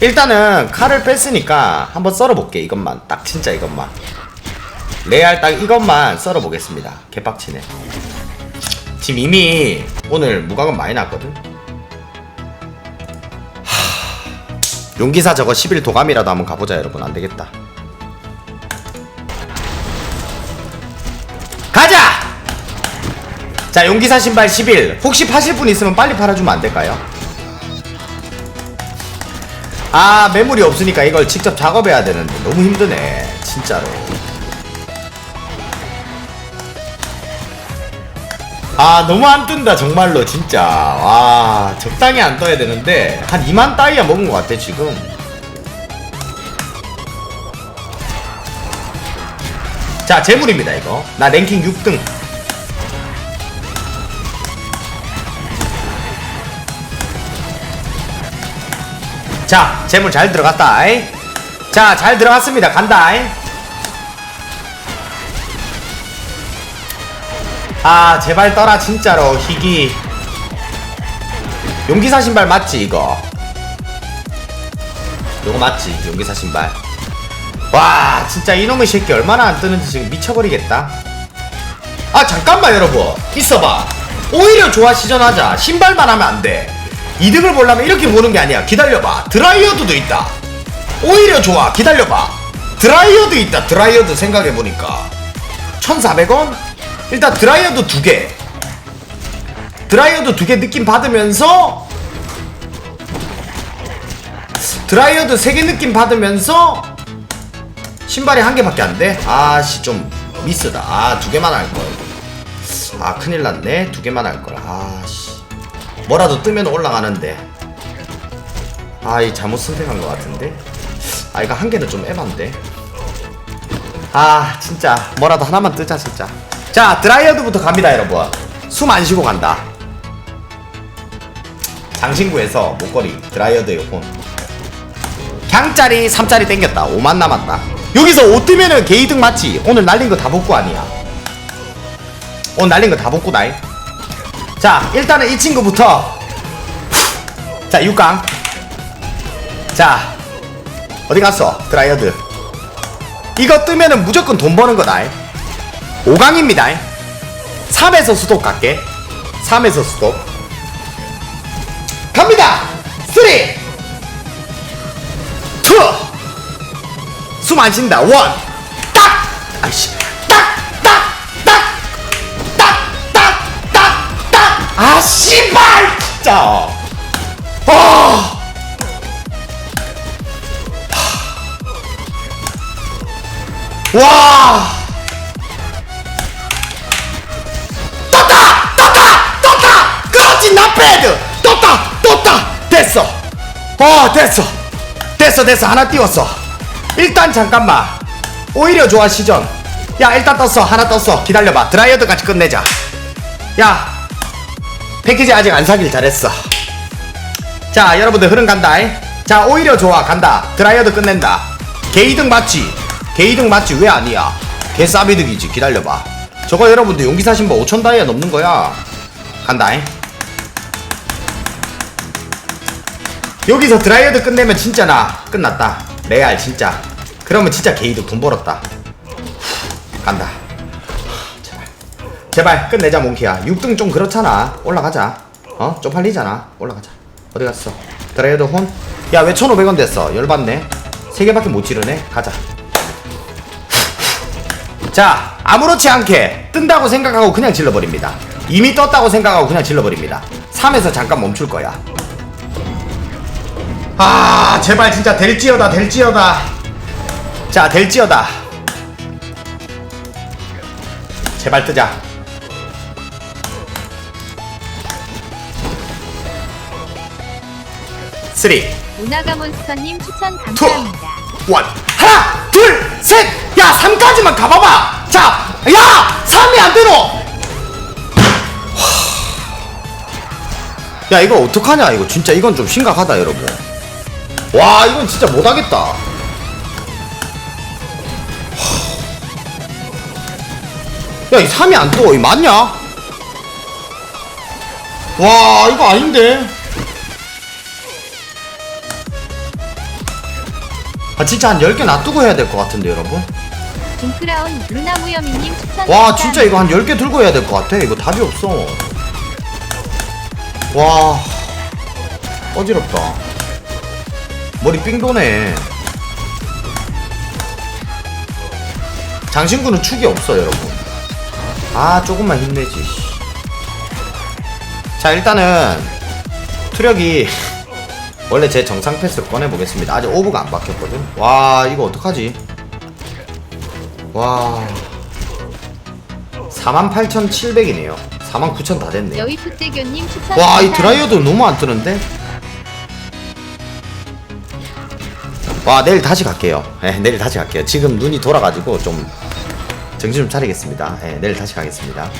일단은 칼을 뺐으니까 한번 썰어볼게 이것만. 딱 진짜 이것만. 레알 딱 이것만 썰어보겠습니다. 개빡치네. 지금 이미 오늘 무과금 많이 났거든? 하... 용기사 저거 10일 도감이라도 한번 가보자 여러분. 안되겠다. 가자! 자 용기사 신발 10일. 혹시 파실 분 있으면 빨리 팔아주면 안될까요? 아 매물이 없으니까 이걸 직접 작업해야 되는데. 너무 힘드네 진짜로. 아 너무 안 뜬다 정말로 진짜. 와 적당히 안 떠야 되는데 한 2만 따이야 먹은 것 같아 지금. 자 재물입니다 이거. 나 랭킹 6등 자, 재물 잘 들어갔다. 이. 자, 잘 들어갔습니다. 간다. 이. 아, 제발 떠라 진짜로 희귀. 용기사 신발 맞지 이거? 요거 맞지? 용기사 신발. 와, 진짜 이놈의 새끼 얼마나 안 뜨는지 지금 미쳐버리겠다. 아, 잠깐만 여러분. 있어봐. 오히려 좋아 시전하자. 신발만 하면 안 돼. 이득을 보려면 이렇게 보는 게 아니야. 기다려봐. 드라이어드도 있다. 오히려 좋아. 기다려봐. 드라이어드 있다. 드라이어드 생각해보니까. 1,400원? 일단 드라이어드 두 개. 드라이어드 두 개 느낌 받으면서 드라이어드 세 개 느낌 받으면서 신발이 한 개밖에 안 돼? 아씨 좀 미스다. 아 두 개만 할 걸. 아 큰일 났네. 두 개만 할 걸. 아씨. 뭐라도 뜨면 올라가는데. 아 이 잘못 선택한 것 같은데? 아 이거 한 개는 좀 에반데. 아 진짜. 뭐라도 하나만 뜨자 진짜. 자 드라이어드부터 갑니다 여러분. 숨 안 쉬고 간다. 장신구에서 목걸이 드라이어드 요폰 강짜리 3짜리 땡겼다. 5만 남았다. 여기서 5 뜨면은 게이득 맞지? 오늘 날린 거 다 복구 아니야. 오늘 날린 거 다 복구다 자 일단은 이 친구부터. 자 6강. 자 어디 갔어? 드라이어드. 이거 뜨면은 무조건 돈 버는 거다. 5강입니다. 3에서 수독 갈게. 3에서 수독. 갑니다. 3 2 숨 안 쉰다. 1 씨발 진짜 아 와! 떴다! 떴다! 떴다! 그렇지 나패드! 떴다! 떴다! 됐어! 어 됐어! 됐어 됐어 하나 띄웠어 일단 잠깐만 오히려 좋아 시전 야 일단 떴어 하나 떴어 기다려봐 드라이어드 같이 끝내자 야 패키지 아직 안 사길 잘했어. 자 여러분들 흐름 간다. 자 오히려 좋아. 간다. 드라이어드 끝낸다. 게이득 맞지? 게이득 맞지? 왜 아니야? 개싸비득이지. 기다려봐. 저거 여러분들 용기 사 신발 5천 다이아 넘는 거야. 간다. 여기서 드라이어드 끝내면 진짜 나 끝났다. 레알 진짜. 그러면 진짜 게이득 돈 벌었다. 간다 제발 끝내자 몽키야. 6등 좀 그렇잖아. 올라가자. 어? 쪽팔리잖아. 올라가자. 어디 갔어? 드라이어드 혼? 야 왜 1500원 됐어? 열받네. 3개밖에 못 지르네. 가자. 자 아무렇지 않게 뜬다고 생각하고 그냥 질러버립니다. 이미 떴다고 생각하고 그냥 질러버립니다. 3에서 잠깐 멈출 거야. 아 제발 진짜 될지어다 될지어다. 자 될지어다. 제발 뜨자 쓰리. 우나가 몬스터님 추천 감사합니다. 원. 하나 둘셋야 3까지만 가봐봐. 자야 3이 안 되노. 야 이거 어떡하냐 이거. 진짜 이건 좀 심각하다 여러분. 와 이건 진짜 못하겠다. 야 이 3이 안 떠. 이 맞냐? 와 이거 아닌데 아 진짜 한 10개 놔두고 해야 될 것 같은데 여러분? 둥크라운 루나무여미님 추천 와. 진짜 이거 한 10개 들고 해야 될 것 같아? 이거 답이 없어. 와 어지럽다. 머리 삥 도네. 장신구는 축이 없어 여러분. 아 조금만 힘내지 씨. 자 일단은 투력이 원래 제 정상 패스를 꺼내보겠습니다. 아직 오브가 안 바뀌었거든. 와 이거 어떡하지? 와. 48,700이네요. 49,000 다 됐네 여의 풋대교님 추천 와이 감사합니다. 드라이어도 너무 안 뜨는데? 와 내일 다시 갈게요. 예 내일 다시 갈게요. 지금 눈이 돌아가지고 좀 정신 좀 차리겠습니다. 예 내일 다시 가겠습니다